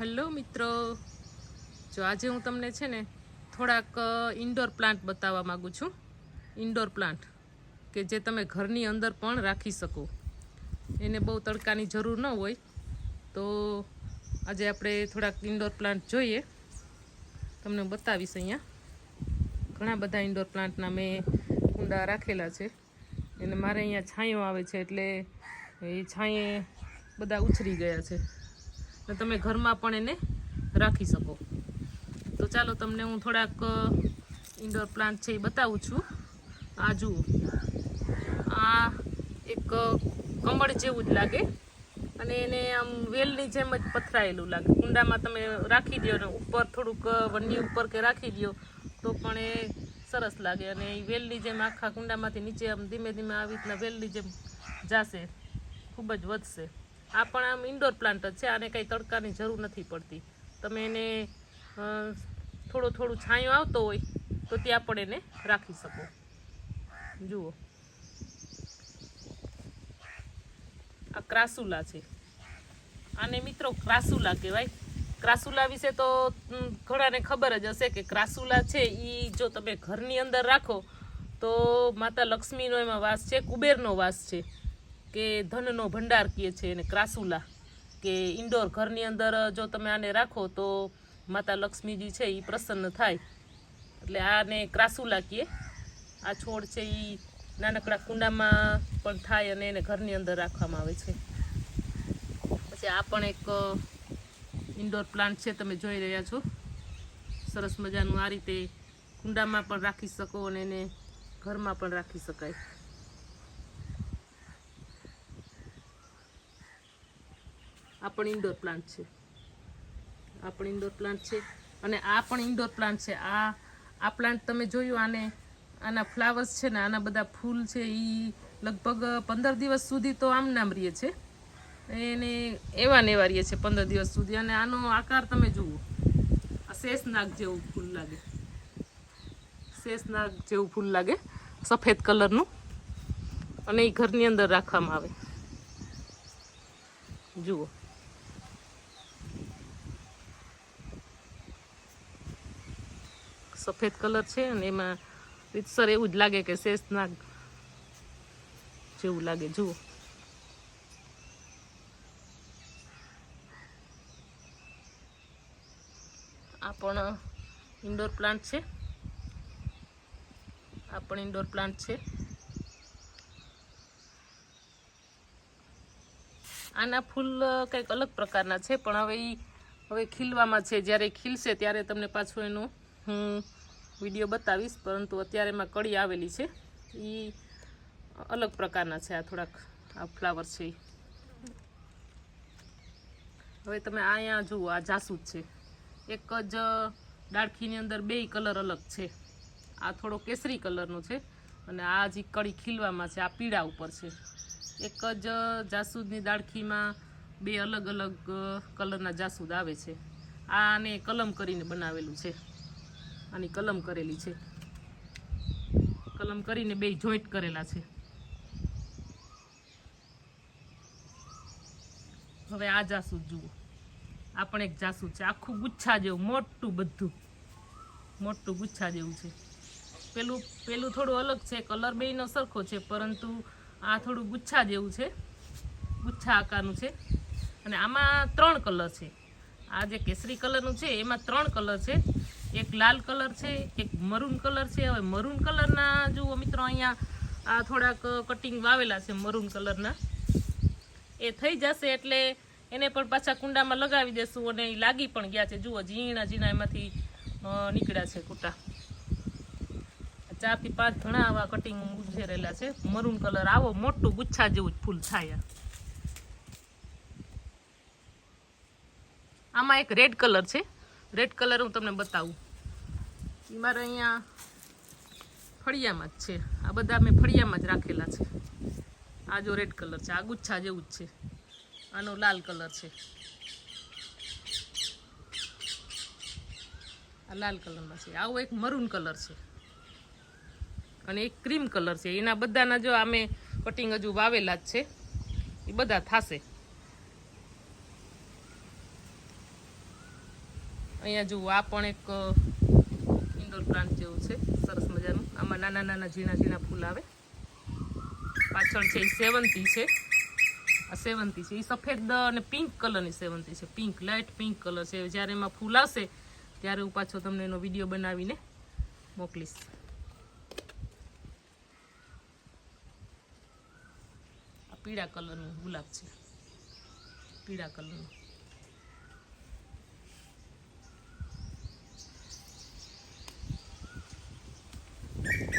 Hello મિત્રો. જો આજે હું તમને છે ને થોડાક ઇન્ડોર પ્લાન્ટ બતાવવા માગું છું. ઇન્ડોર પ્લાન્ટ કે જે તમે ઘરની અંદર પણ રાખી શકો. એને બહુ તડકાની જરૂર ન હોય. તો આજે આપણે થોડાક ઇન્ડોર પ્લાન્ટ જોઈએ. તમને બતાવીશ અહીંયા. ઘણા બધા ઇન્ડોર પ્લાન્ટના મેં કુંડા રાખેલા છે. અને મારે અહીંયા છાંયો આવે છે એટલે એ છાંયે બધા ઉછરી ગયા છે. ને તમે ઘરમાં પણ એને રાખી શકો. તો ચાલો તમને હું થોડાક ઇન્ડોર પ્લાન્ટ છે એ બતાવું છું. આ જુઓ. આ એક કમળ જેવું જ લાગે. અને એને આમ વેલની જેમ જ પથરાયેલું લાગે. કુંડામાં તમે રાખી દો ને ઉપર થોડુંક વંડી ઉપર કે રાખી દો, તો પણ એ સરસ લાગે. અને એ વેલની જેમ આખા કુંડામાંથી નીચે આમ ધીમે ધીમે આવી રીતના વેલની જેમ જાશે. ખૂબ જ વધશે. આ પણ આમ ઇન્ડોર પ્લાન્ટ જ છે, આને કંઈ તડકાની જરૂર નથી પડતી. તમે એને થોડું થોડું છાંયો આવતો હોય, તો ત્યાં પણ એને રાખી શકો. જુઓ. આ ક્રાસુલા છે. આને મિત્રો ક્રાસુલા કહેવાય. ક્રાસુલા વિશે તો ઘણાને ખબર જ હશે કે ક્રાસુલા છે એ જો તમે ઘરની અંદર રાખો, તો માતા લક્ષ્મીનો એમાં વાસ છે, કુબેરનો વાસ છે. કે ધનનો ભંડાર કહે છે એને ક્રાસુલા, કે ઇન્ડોર ઘરની અંદર જો તમે આને રાખો તો માતા લક્ષ્મીજી છે એ પ્રસન્ન થાય. એટલે આને ક્રાસુલા કહે. આ છોડ છે એ નાનકડા કુંડામાં પણ થાય અને એને ઘરની અંદર રાખવામાં આવે છે. પછી આ પણ એક ઇન્ડોર પ્લાન્ટ છે, તમે જોઈ રહ્યા છો. સરસ મજાનું આ રીતે કુંડામાં પણ રાખી શકો અને એને ઘરમાં પણ રાખી શકાય. આ પણ ઇન્ડોર પ્લાન્ટ છે. આ પણ ઇન્ડોર પ્લાન્ટ છે અને આ પણ ઇન્ડોર પ્લાન્ટ છે. આ આ પ્લાન્ટ તમે જોયું આને, આના ફ્લાવર્સ છે ને, આના બધા ફૂલ છે એ લગભગ પંદર દિવસ સુધી તો આમ નામ રહીએ છે. એને એવા ને એવા રહીએ છે પંદર દિવસ સુધી. અને આનો આકાર તમે જુઓ. આ શેષનાગ જેવું ફૂલ લાગે. શેષનાગ જેવું ફૂલ લાગે. સફેદ કલરનું. અને એ ઘરની અંદર રાખવામાં આવે. જુઓ. સફેદ કલર છે અને એમાં રીતસર એવું જ લાગે કે શેષનાગ જેવું લાગે. જુઓ. આ પણ ઇન્ડોર પ્લાન્ટ છે. આ પણ ઇન્ડોર પ્લાન્ટ છે. આના ફૂલ કંઈક અલગ પ્રકારના છે, પણ હવે એ હવે ખીલવામાં છે. જ્યારે ખીલશે ત્યારે તમને પાછું એનું હું વીડિયો બતાવીશ, પરંતુ અત્યારે એમાં કળી આવેલી છે. એ અલગ પ્રકારના છે આ થોડાક, આ ફ્લાવર છે. હવે તમે અહીંયા જુઓ, આ જાસૂદ છે. એક જ ડાળખીની અંદર બે કલર અલગ છે. આ થોડો કેસરી કલરનો છે અને આ જે કળી ખીલવામાં છે, આ પીળા ઉપર છે. એક જ જાસૂદની દાળખીમાં બે અલગ અલગ કલરના જાસૂદ આવે છે. આને કલમ કરીને બનાવેલું છે. આની કલમ કરેલી છે. કલમ કરીને બે જોઈન્ટ કરેલા છે. હવે આ જાસૂદ જુઓ. આ પણ એક જાસૂદ છે. આખું ગુચ્છા જેવું, મોટું બધું. મોટું ગુચ્છા જેવું છે. પેલું પેલું થોડું અલગ છે, કલર બેયનો સરખો છે, પરંતુ આ થોડું ગુચ્છા જેવું છે. ગુચ્છા આકારનું છે. અને આમાં ત્રણ કલર છે. આ જે કેસરી કલરનું છે, એમાં ત્રણ કલર છે. એક લાલ કલર છે, એક મરૂન કલર છે. હવે મરૂન કલરના જુઓ મિત્રો, અહીંયા આ થોડાક કટિંગ વાવેલા છે મરૂન કલરના. એ થઈ જશે એટલે એને પણ પાછા કુંડામાં લગાવી દેશું અને એ લાગી પણ ગયા છે. જુઓ, ઝીણા ઝીણા એમાંથી નીકળ્યા છે કૂટા. ચારથી પાંચ ઘણા આવા કટિંગ ઉછેરેલા છે. મરૂન કલર આવો, મોટું ગુચ્છા જેવું જ ફૂલ થાય. આમાં એક રેડ કલર છે. રેડ કલર હું તમને બતાવું. એ મારે અહીંયા ફળિયામાં જ છે. આ બધા મેં ફળિયામાં જ રાખેલા છે. આ જો રેડ કલર છે. આ ગુચ્છા જેવું જ છે. આનો લાલ કલર છે. આ લાલ કલરમાં છે. આવો એક મરૂન કલર છે. અને એક ક્રીમ કલર છે. એના બધાના જો અમે કટિંગ હજુ વાવેલા જ છે. એ બધા થશે. અહીંયા જુઓ, આ પણ એક ઇન્ડોર પ્લાન્ટ જેવું છે. સરસ મજાનું. આમાં નાના નાના ઝીણા ઝીણા ફૂલ આવે. પાછળ છે એ સેવંતી છે. આ સેવંતી છે. એ સફેદ અને પિંક કલરની સેવંતી છે. પિંક લાઇટ પિંક કલર છે. જ્યારે એમાં ફૂલ આવશે, ત્યારે હું પાછો તમને એનો વીડિયો બનાવીને મોકલીશ. પીળા કલરનું ગુલાબ છે. પીળા કલરનું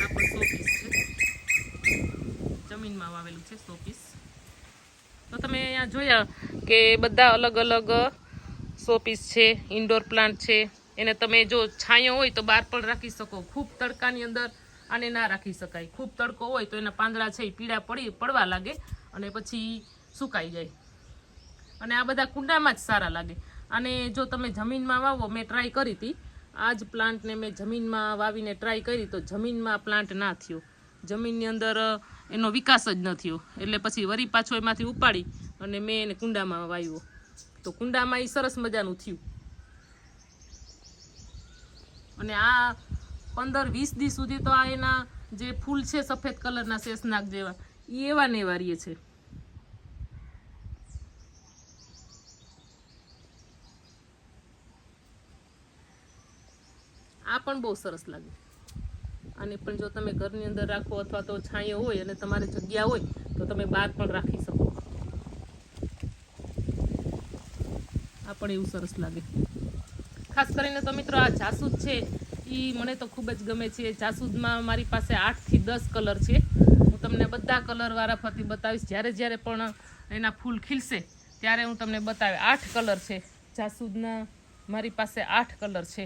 આ પણ સો પીસ છે વાવેલું છે સો તો તમે અહીંયા જોયા કે બધા અલગ અલગ સો પીસ છે ઇન્ડોર પ્લાન્ટ છે. એને તમે જો છાંયો હોય તો બહાર પણ રાખી શકો. ખૂબ તડકાની અંદર આને ના રાખી શકાય. ખૂબ તડકો હોય તો એના પાંદડા છે એ પીળા પડી, પડવા લાગે અને પછી સુકાઈ જાય. અને આ બધા કુંડામાં જ સારા લાગે. અને જો તમે જમીનમાં વાવો, મેં ટ્રાય કરી હતી. આ જ પ્લાન્ટને મેં જમીનમાં વાવીને ટ્રાય કરી તો જમીનમાં પ્લાન્ટ ના થયો. જમીનની અંદર એનો વિકાસ જ ન થયો. એટલે પછી વરી પાછો એમાંથી ઉપાડી અને મેં એને કુંડામાં વાવ્યો. તો કુંડામાં એ સરસ મજાનું થયું. અને આ પંદર વીસ દી સુધી તો આ એના જે ફૂલ છે સફેદ કલરના શેષનાગ જેવા એ એવા ને એવા છે. આ પણ બહુ સરસ લાગે. આને પણ જો તમે ઘરની અંદર રાખો અથવા તો છાંયો હોય અને તમારે જગ્યા હોય, તો તમે બહાર પણ રાખી શકો. આ પણ એવું સરસ લાગે. ખાસ કરીને તો મિત્રો આ જાસૂદ છે એ મને તો ખૂબ જ ગમે છે. જાસૂદમાં મારી પાસે આઠથી દસ કલર છે. હું તમને બધા કલરવાળા ફરતી બતાવીશ. જ્યારે જ્યારે પણ એના ફૂલ ખીલશે, ત્યારે હું તમને બતાવે. આઠ કલર છે. જાસૂદના મારી પાસે આઠ કલર છે.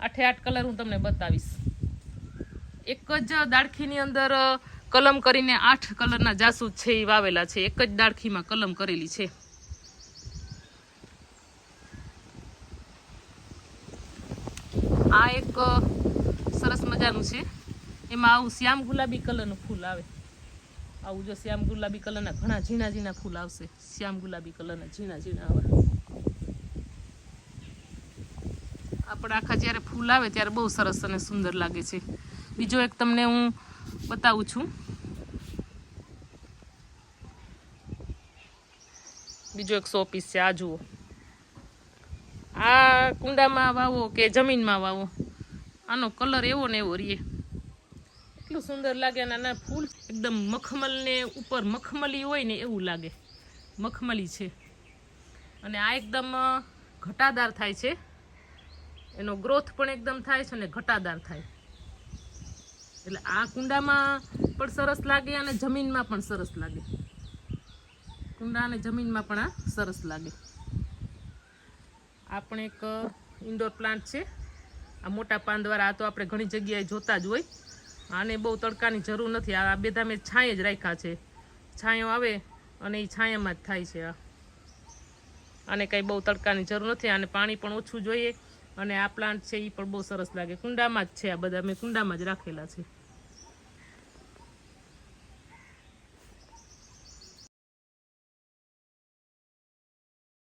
આઠે આઠ કલર હું તમને બતાવીશ. એક જ દાળખીની અંદર કલમ કરીને આઠ કલરના જાસૂદ છે એ વાવેલા છે. એક જ દાળખીમાં કલમ કરેલી છે. આ એક સરસ મજાનું છે. એમાં આવું શ્યામ ગુલાબી કલરનું ફૂલ આવે. આવું જો શ્યામ ગુલાબી કલરના ઘણા ઝીણા ઝીણા ફૂલ આવશે. શ્યામ ગુલાબી કલરના ઝીણા ઝીણા આવે. આપણે આખા જ્યારે ફૂલ આવે ત્યારે બહુ સરસ અને સુંદર લાગે છે. બીજો એક તમને હું બતાવું છું. બીજો એક સો પીસ છે, આ જુઓ. આ કુંડામાં વાવો કે જમીનમાં વાવો? આનો કલર એવો ને એવો રીએ. એટલું સુંદર લાગે અને આના ફૂલ એકદમ મખમલને ઉપર મખમલી હોય ને એવું લાગે. મખમલી છે. અને આ એકદમ ઘટાદાર થાય છે. એનો ગ્રોથ પણ એકદમ થાય છે અને ઘટાદાર થાય. એટલે આ કુંડામાં પણ સરસ લાગે અને જમીનમાં પણ સરસ લાગે. કુંડા અને જમીનમાં પણ આ સરસ લાગે. આ પણ એક ઇન્ડોર પ્લાન્ટ છે. આ મોટા પાન દ્વારા આ તો આપણે ઘણી જગ્યાએ જોતા જ હોય. આને બહુ તડકાની જરૂર નથી. આ બધા મેં છાંયે જ રાખ્યા છે. છાંયો આવે અને એ છાંયામાં જ થાય છે આ. આને કંઈ બહુ તડકાની જરૂર નથી. આને પાણી પણ ઓછું જોઈએ અને આ પ્લાન્ટ છે એ પણ બહુ સરસ લાગે. કુંડામાં જ છે આ બધા. મેં કુંડામાં જ રાખેલા છે.